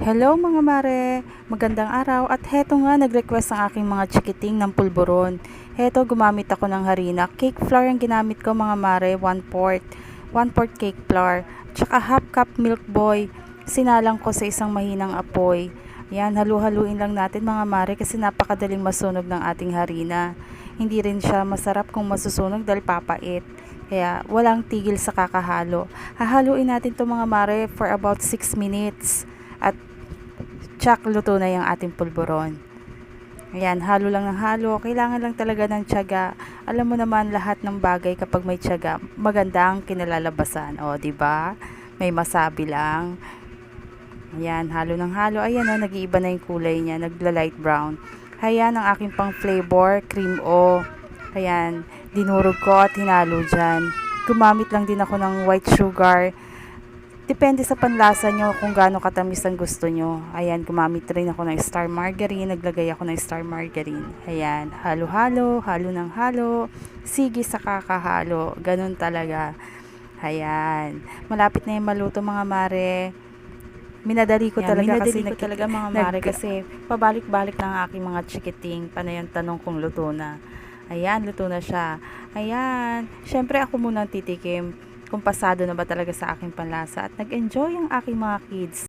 Hello mga mare, magandang araw at heto nga nag-request ang aking mga chikiting ng pulburon. Heto gumamit ako ng harina, cake flour ang ginamit ko mga mare, 1 quart, 1 quart cake flour, tsaka half cup milk boy, sinalang ko sa isang mahinang apoy. Yan, halu-haluin lang natin mga mare kasi napakadaling masunog ng ating harina. Hindi rin siya masarap kung masusunog dahil papait. Kaya walang tigil sa kakahalo. Hahaluin natin to mga mare for about 6 minutes. At tsak luto na yung ating pulburon. Ayan, halo lang ng halo. Kailangan lang talaga ng tiyaga. Alam mo naman lahat ng bagay kapag may tiyaga, maganda ang kinalalabasan. O, di ba? May masabi lang. Ayan, halo ng halo. Ayan o, nag-iiba na yung kulay niya. Nagla-light brown. Ayan, ang aking pang flavor, cream o. Ayan, dinurog ko at hinalo dyan. Gumamit lang din ako ng white sugar. Depende sa panlasa nyo kung gaano katamis ang gusto nyo. Ayan, gumamit rin ako ng star margarine. Naglagay ako ng star margarine. Ayan, halo-halo, halo ng halo. Sige sa kakahalo. Ganun talaga. Ayan. Malapit na yung maluto mga mare. Minadali ko Yan, talaga minadali kasi ko talaga, mga mare, kasi pabalik-balik na ang aking mga chikiting. Panay ang tanong kung luto na. Ayan, luto na siya. Ayan. Siyempre ako muna titikim kung pasado na ba talaga sa aking panlasa at nag-enjoy ang aking mga kids.